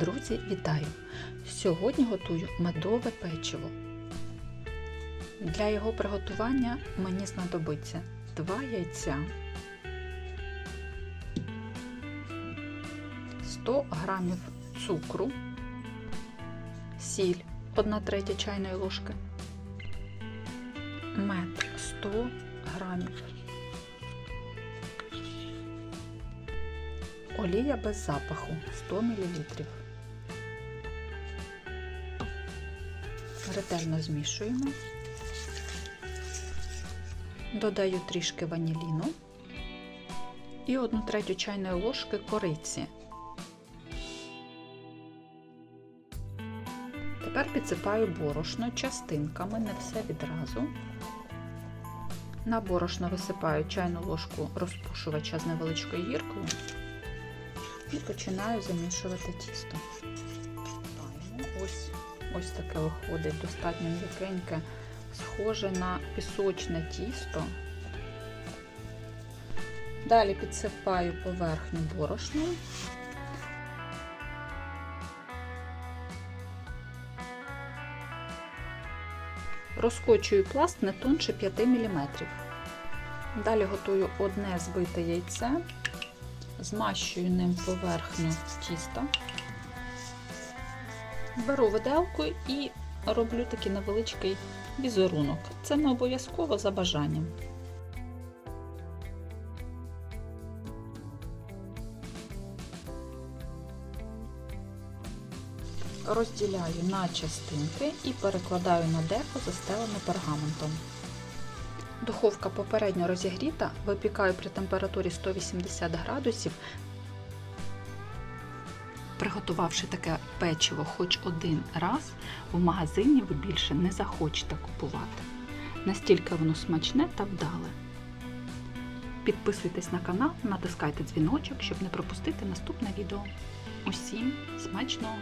Друзі, вітаю! Сьогодні готую медове печиво. Для його приготування мені знадобиться 2 яйця, 100 грамів цукру, сіль 1 третя чайної ложки, мед 100 грамів, олія без запаху 100 мл. Ретельно змішуємо. Додаю трішки ваніліну і 1 третю чайної ложки кориці. Тепер підсипаю борошно частинками, не все відразу. На борошно висипаю чайну ложку розпушувача з невеличкою гіркою і починаю замішувати тісто. Ось, таке виходить, достатньо м'якеньке, схоже на пісочне тісто. Далі підсипаю поверхню борошном. Розкочую пласт не тонше 5 мм. Далі готую одне збите яйце, змащую ним поверхню тіста, беру виделку і роблю такий невеличкий візерунок. Це не обов'язково за бажанням. Розділяю на частинки і перекладаю на деко, застелене пергаментом. Духовка попередньо розігріта, випікаю при температурі 180 градусів. Приготувавши таке печиво хоч один раз, в магазині ви більше не захочете купувати. Настільки воно смачне та вдале. Підписуйтесь на канал, натискайте дзвіночок, щоб не пропустити наступне відео. Усім смачного!